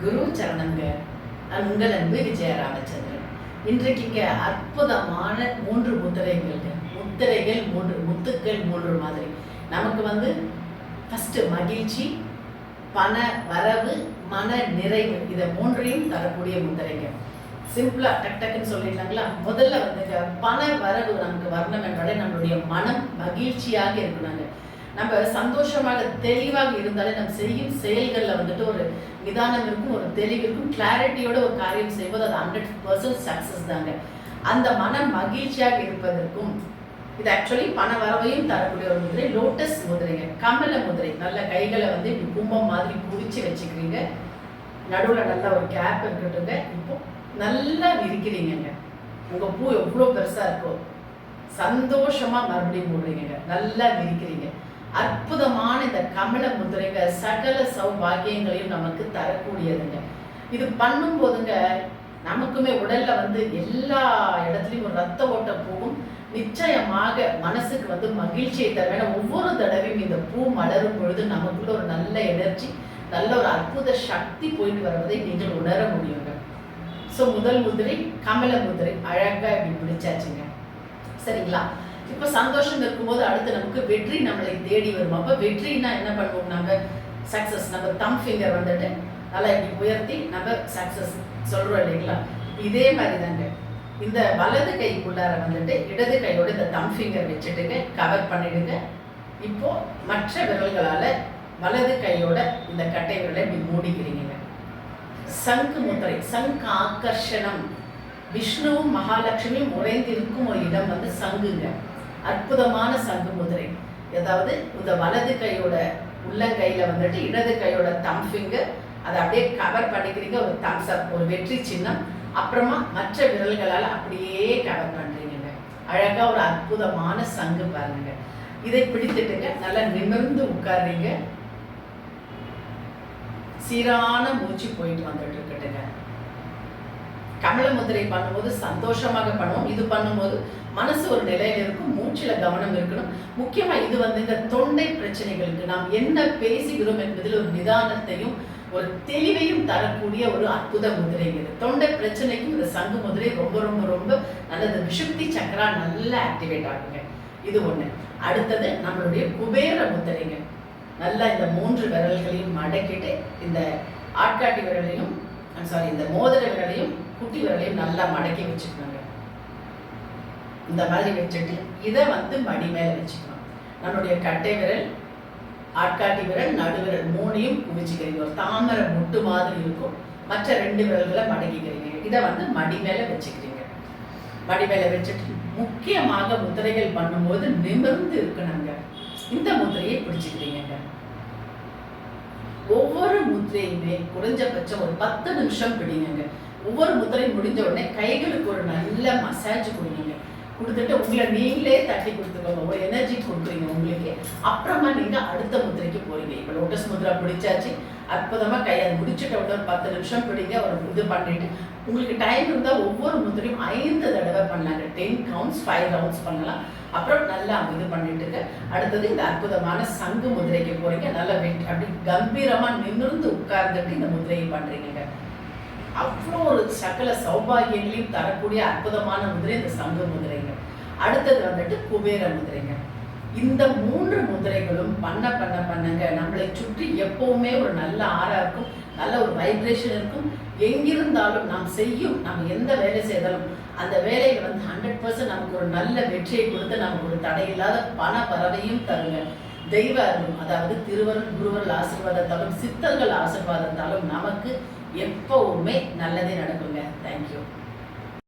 குரு சரணங்க உங்கள் அன்பு விஜய ராமச்சந்திரன் இன்றைக்கு அற்புதமான மூன்று முத்திரைகள் முத்திரைகள் மூன்று முத்துக்கள் மூன்று மாதிரி. நமக்கு வந்து ஃபஸ்ட்டு மகிழ்ச்சி பண வரவு மன நிறைவு. இதை மூன்றையும் தரக்கூடிய முத்திரைங்க. சிம்பிளாக டக் டக்குன்னு சொல்லிடலாங்களா? முதல்ல வந்துங்க பண வரவு நமக்கு வரணும் என்றாலே நம்மளுடைய மனம் மகிழ்ச்சியாக இருக்கணுங்க. நம்ம சந்தோஷமாக தெளிவாக இருந்தாலே நம்ம செய்யும் செயல்களில் வந்துட்டு ஒரு நிதானம் இருக்கும் ஒரு தெளிவு இருக்கும் கிளாரிட்டியோட ஒரு காரியம் செய்வது அது ஹண்ட்ரட் பர்சன்ட் சக்ஸஸ் தாங்க. அந்த மனம் மகிழ்ச்சியாக இருப்பதற்கும் இது ஆக்சுவலி பண வரவையும் தரக்கூடிய ஒரு முதிரை லோட்டஸ் முதிரைங்க கமல முதிரை. நல்ல கைகளை வந்து இப்படி கும்பம் மாதிரி குவிச்சு வச்சுக்கிறீங்க. நடுவில் நல்லா ஒரு கேப் இருக்கட்டுங்க இப்போ நல்லா விரிக்கிறீங்க உங்கள் பூ எவ்வளோ பெருசாக இருக்கோ சந்தோஷமாக மறுபடியும் போடுறீங்க நல்லா விரிக்கிறீங்க. அற்புதமான இந்த கமல முதிரைங்க சகல சௌபாகியங்களையும் நமக்கு தரக்கூடியதுங்க. இது பண்ணும் போதுங்க நமக்குமே உடல்ல வந்து எல்லா இடத்துலையும் ஒரு ரத்த ஓட்டம் போகும். நிச்சயமாக மனசுக்கு வந்து மகிழ்ச்சியை தர ஒவ்வொரு தடவையும் இந்த பூ மலரும் பொழுது நமக்குள்ள ஒரு நல்ல எனர்ஜி நல்ல ஒரு அற்புத சக்தி போயிட்டு வருவதை நீங்கள் உணர முடியுங்க. ஸோ முதல் முதிரை கமல முதிரை அழகா இப்படி பிடிச்சாச்சுங்க. சரிங்களா? இப்போ சந்தோஷம் இருக்கும்போது அடுத்து நமக்கு வெற்றி நம்மளை தேடி வரும். அப்போ வெற்றினா என்ன பண்ணுவோம் நம்ம சக்ஸஸ் நம்ம தம் ஃபிங்கர் வந்துட்டு நல்லா இப்படி உயர்த்தி நம்ம சக்ஸஸ் சொல்கிறோம் இல்லைங்களா? இதே மாதிரி தாங்க இந்த வலது கைக்குள்ளார வந்துட்டு இடது கையோட இந்த தம் ஃபிங்கர் வச்சுட்டுங்க கவர் பண்ணிடுங்க. இப்போ மற்ற விரல்களால வலது கையோட இந்த கட்டை விரலை இப்படி மூடிக்கிறீங்க. சங்கு முத்திரை சங்கு ஆக்கர்ஷணம் விஷ்ணுவும் மகாலட்சுமியும் உறைந்திருக்கும் ஒரு இடம் வந்து சங்குங்க. அற்புதமான சங்கு முதிரை. அதாவது இந்த வலது கையோட உள்ளங்கையில் வந்துட்டு இடது கையோட தம் ஃபிங்கர் அதை அப்படியே கவர் பண்ணிக்கிறீங்க ஒரு தம்ஸ் அப் ஒரு வெற்றி சின்னம். அப்புறமா மற்ற விரல்களால் அப்படியே கவர் பண்ணுறீங்க அழகாக ஒரு அற்புதமான சங்கு பாருங்க. இதை பிடித்துட்டுங்க நல்லா நிமிர்ந்து உட்கார்றீங்க. சீரான மூச்சு போயிட்டு வந்துட்டு இருக்கட்டுங்க. கமல முதிரை பண்ணும்போது சந்தோஷமாக பண்ணுவோம். இது பண்ணும்போது மனசு ஒரு நிலையில இருக்கும். மூச்சில கவனம் இருக்கணும். முக்கியமா இது வந்து இந்த தொண்டை பிரச்சனைகளுக்கு நாம் என்ன பேசுகிறோம் என்பதில் ஒரு நிதானத்தையும் ஒரு தெளிவையும் தரக்கூடிய ஒரு அற்புத முதிரை இது. தொண்டை பிரச்சனைக்கும் இந்த சங்கு முதிரை ரொம்ப ரொம்ப ரொம்ப நல்லது. விஷுப்தி சக்கரா நல்லா ஆக்டிவேட் ஆகுங்க. இது ஒண்ணு. அடுத்தது நம்மளுடைய குபேர முதிரைங்க நல்லா இந்த மூன்று விரல்களையும் மடக்கிட்டு இந்த ஆட்காட்டி விரலையும் சாரி இந்த மோதிர விரலையும் குட்டி விரலையும் நல்லா மடக்கி வச்சுக்கணுங்க இந்த மாதிரி வச்சுட்டு இதை வந்து மடி மேலே வச்சுக்கணும். நம்மளுடைய கட்டை விரல் ஆட்காட்டி விரல் நடுவிரல் மூணையும் குவிச்சுக்கிறீங்க. ஒரு தாமரை முட்டு மாதிரி இருக்கும். மற்ற ரெண்டு விரல்களை மடக்கிக்கிறீங்க. இதை வந்து மடி மேலே வச்சுக்கிறீங்க. மடி மேலே வச்சுட்டு முக்கியமாக முத்திரைகள் பண்ணும்போது நிமிர்ந்து இருக்கணுங்க. இந்த முத்திரையை பிடிச்சிக்கிறீங்க ஒவ்வொரு முத்திரையுமே குறைஞ்சபட்சம் ஒரு பத்து நிமிஷம் பிடிங்க ஒவ்வொரு முத்திரையும் முடிஞ்ச உடனே கைகளுக்கு ஒரு நல்ல மசாஜ் கொடுங்க. கொடுத்துட்டு உங்களை நீங்களே தட்டி கொடுத்துக்கோங்க. ஒரு எனர்ஜி கொடுக்குறீங்க உங்களுக்கு. அப்புறமா நீங்கள் அடுத்த முத்திரைக்கு போறீங்க. இப்போ லோட்டஸ் முத்திரை பிடிச்சாச்சு. அற்புதமாக கை அதை முடிச்சுட்ட உடனே பத்து நிமிஷம் பிடிங்க. ஒரு இது பண்ணிட்டு உங்களுக்கு டைம் இருந்தால் ஒவ்வொரு முத்திரையும் ஐந்து தடவை பண்ணலாங்க. டென் கவுண்ட்ஸ் ஃபைவ் ரவுண்ட்ஸ் பண்ணலாம். அப்புறம் நல்லா இது பண்ணிட்டு அடுத்தது இந்த அற்புதமான சங்கு முதிரைக்கு போறீங்க. நல்லா வெட் அப்படி கம்பீரமாக நிமிர்ந்து உட்கார்ந்துட்டு இந்த முதிரையை பண்ணுறீங்க அவ்வளோ ஒரு சகல சௌபாகியங்களையும் தரக்கூடிய அற்புதமான முதிரை இந்த சங்க முதிரைங்க அடுத்தது வந்துட்டு குபேர முதிரைங்க இந்த மூன்று முதிரைகளும் பண்ண பண்ண பண்ணுங்க. நம்மளை சுற்றி எப்பவுமே ஒரு நல்ல ஆறா இருக்கும் நல்ல ஒரு வைப்ரேஷன் இருக்கும். எங்கிருந்தாலும் நாம் செய்யும் நம்ம எந்த வேலை செய்தாலும் அந்த வேலையில் வந்து ஹண்ட்ரட் பர்சன்ட் நமக்கு ஒரு நல்ல வெற்றியை கொடுத்து நமக்கு ஒரு தடையில்லாத பண பறவையும் தருங்க. தெய்வ அருளும் அதாவது திருவருள் குருவர்கள் ஆசிர்வாதத்தாலும் சித்தர்கள் ஆசிர்வாதத்தாலும் நமக்கு எப்பவுமே நல்லதே நடக்குங்க. தேங்க்யூ